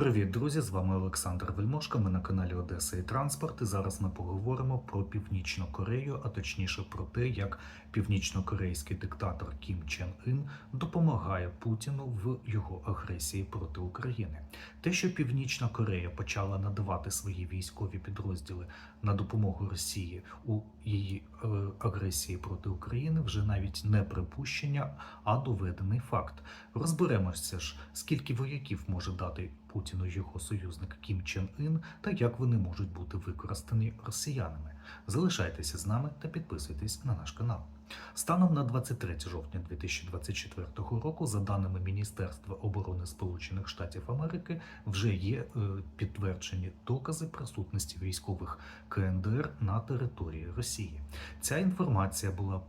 Привіт, друзі! З вами Олександр Вельмошка. Ми на каналі Одеса і Транспорт. І зараз ми поговоримо про Північну Корею, а точніше про те, як північно-корейський диктатор Кім Чен Ін допомагає Путіну в його агресії проти України. Те, що Північна Корея почала надавати свої військові підрозділи на допомогу Росії у її е, агресії проти України, вже навіть не припущення, а доведений факт. Розберемося ж, скільки вояків може дати Путіну його союзник Кім Чен Ін та як вони можуть бути використані росіянами. Залишайтеся з нами та підписуйтесь на наш канал. Станом на 23 жовтня 2024 року, за даними Міністерства оборони Сполучених Штатів Америки, вже є е, підтверджені докази присутності військових КНДР на території Росії. Ця інформація була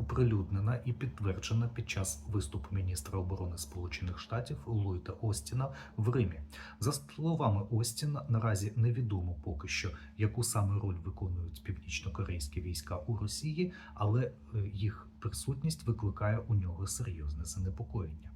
оприлюднена і підтверджена під час виступу міністра оборони Сполучених Штатів Ллойда Остіна в Римі. За словами Остіна, наразі невідомо поки що, яку саме роль виконують північно-корейські війська у Росії, але е, їх присутність викликає у нього серйозне занепокоєння.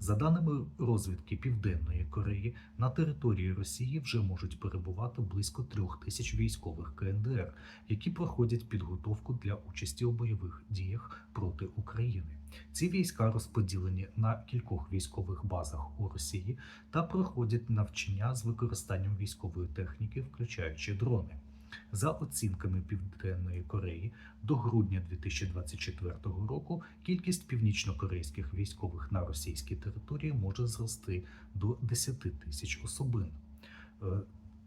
За даними розвідки Південної Кореї, на території Росії вже можуть перебувати близько трьох тисяч військових КНДР, які проходять підготовку для участі у бойових діях проти України. Ці війська розподілені на кількох військових базах у Росії та проходять навчання з використанням військової техніки, включаючи дрони. За оцінками Південної Кореї, до грудня 2024 року кількість північно-корейських військових на російській території може зрости до 10 тисяч особин.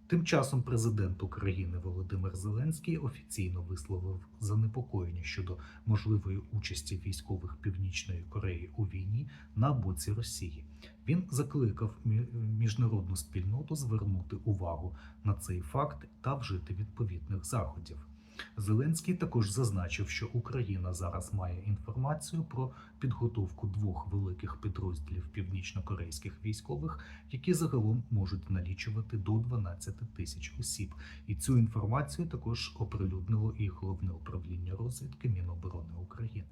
Тим часом президент України Володимир Зеленський офіційно висловив занепокоєння щодо можливої участі військових Північної Кореї у війні на боці Росії. Він закликав міжнародну спільноту звернути увагу на цей факт та вжити відповідних заходів. Зеленський також зазначив, що Україна зараз має інформацію про підготовку двох великих підрозділів північно-корейських військових, які загалом можуть налічувати до 12 тисяч осіб. І цю інформацію також оприлюднило і головне управління розвідки Міноборони України.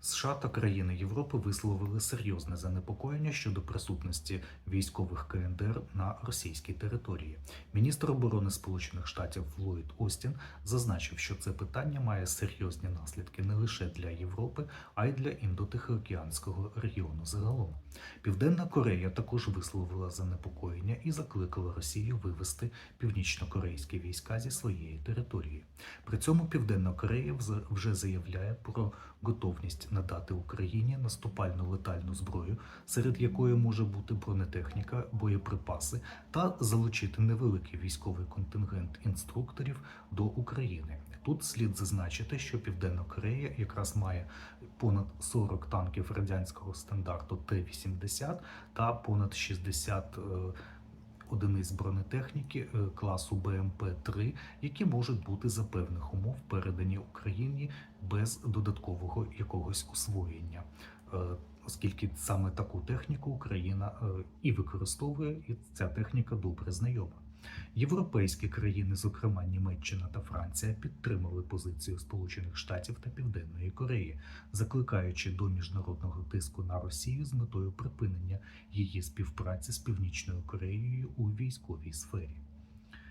США та країни Європи висловили серйозне занепокоєння щодо присутності військових КНДР на російській території. Міністр оборони Сполучених Штатів Ллойд Остін зазначив, що це питання має серйозні наслідки не лише для Європи, а й для індотихоокеанського регіону загалом. Південна Корея також висловила занепокоєння і закликала Росію вивести північно-корейські війська зі своєї території. При цьому Південна Корея вже заявляє про готовність надати Україні наступальну летальну зброю, серед якої може бути бронетехніка, боєприпаси та залучити невеликий військовий контингент інструкторів до України. Тут слід зазначити, що Південна Корея якраз має понад 40 танків радянського стандарту Т-80 та понад 60 е, одиниць бронетехніки е, класу БМП-3, які можуть бути за певних умов передані Україні без додаткового якогось освоєння. Е, Оскільки саме таку техніку Україна е, і використовує, і ця техніка добре знайома. Європейські країни, зокрема Німеччина та Франція, підтримали позицію Сполучених Штатів та Південної Кореї, закликаючи до міжнародного тиску на Росію з метою припинення її співпраці з Північною Кореєю у військовій сфері.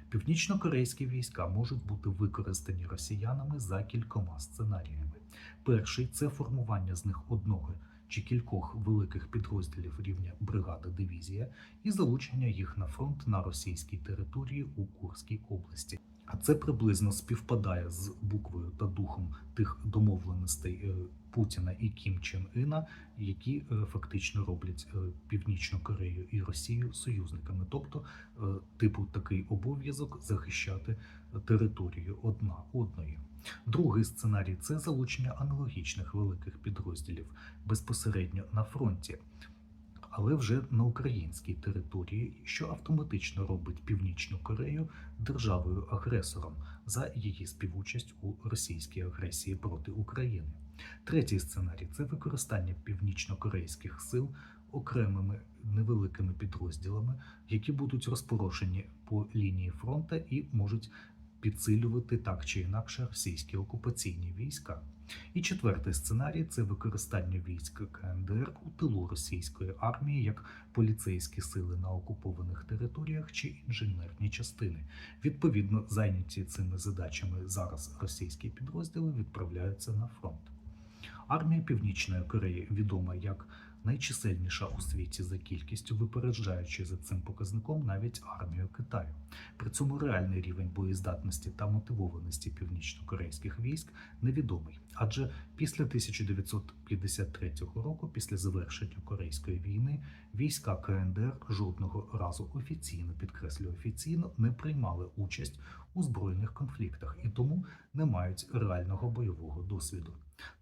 Північно-корейські війська можуть бути використані росіянами за кількома сценаріями. Перший це формування з них одного чи кількох великих підрозділів рівня бригада дивізія і залучення їх на фронт на російській території у Курській області. А це приблизно співпадає з буквою та духом тих домовленостей е, Путіна і Кім Чен Іна, які е, фактично роблять е, Північну Корею і Росію союзниками, тобто типу такий обов'язок захищати територію одна одної. Другий сценарій це залучення аналогічних великих підрозділів безпосередньо на фронті, але вже на українській території, що автоматично робить Північну Корею державою-агресором за її співучасть у російській агресії проти України. Третій сценарій це використання північно-корейських сил окремими невеликими підрозділами, які будуть розпорошені по лінії фронту і можуть підсилювати так чи інакше російські окупаційні війська. І четвертий сценарій це використання військ КНДР у тилу російської армії як поліцейські сили на окупованих територіях чи інженерні частини. Відповідно, зайняті цими задачами зараз російські підрозділи відправляються на фронт. Армія Північної Кореї відома як найчисельніша у світі за кількістю, випереджаючи за цим показником навіть армію Китаю. При цьому реальний рівень боєздатності та мотивованості північно-корейських військ невідомий, адже після 1953 року, після завершення Корейської війни, війська КНДР жодного разу офіційно підкреслю офіційно не приймали участь у збройних конфліктах і тому не мають реального бойового досвіду.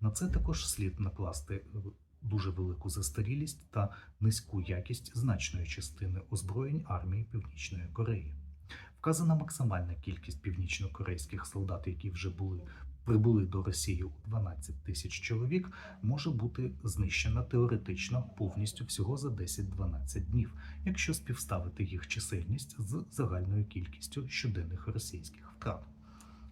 На це також слід накласти е, дуже велику застарілість та низьку якість значної частини озброєнь армії Північної Кореї. Вказана максимальна кількість північно-корейських солдат, які вже були прибули до Росії у 12 тисяч чоловік, може бути знищена теоретично повністю всього за 10-12 днів, якщо співставити їх чисельність з загальною кількістю щоденних російських втрат.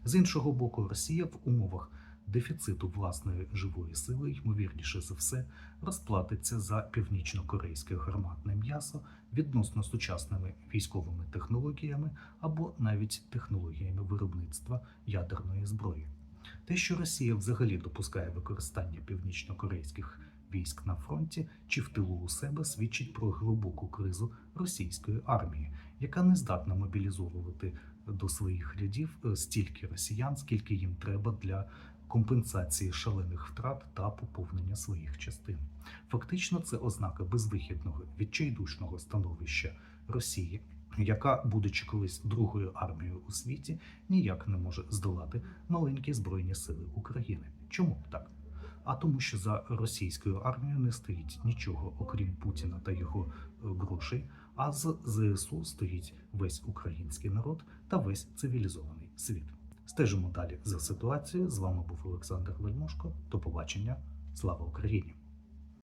З іншого боку, Росія в умовах дефіциту власної живої сили, ймовірніше за все, розплатиться за північно-корейське гарматне м'ясо відносно сучасними військовими технологіями або навіть технологіями виробництва ядерної зброї. Те, що Росія взагалі допускає використання північно-корейських військ на фронті чи в тилу у себе, свідчить про глибоку кризу російської армії, яка не здатна мобілізовувати до своїх рядів е, стільки росіян, скільки їм треба для компенсації шалених втрат та поповнення своїх частин. Фактично, це ознака безвихідного відчайдушного становища Росії, яка, будучи колись другою армією у світі, ніяк не може здолати маленькі збройні сили України. Чому так? А тому, що за російською армією не стоїть нічого, окрім Путіна та його е, грошей. А з ЗСУ стоїть весь український народ та весь цивілізований світ. Стежимо далі за ситуацією. З вами був Олександр Вельмошко. До побачення. Слава Україні!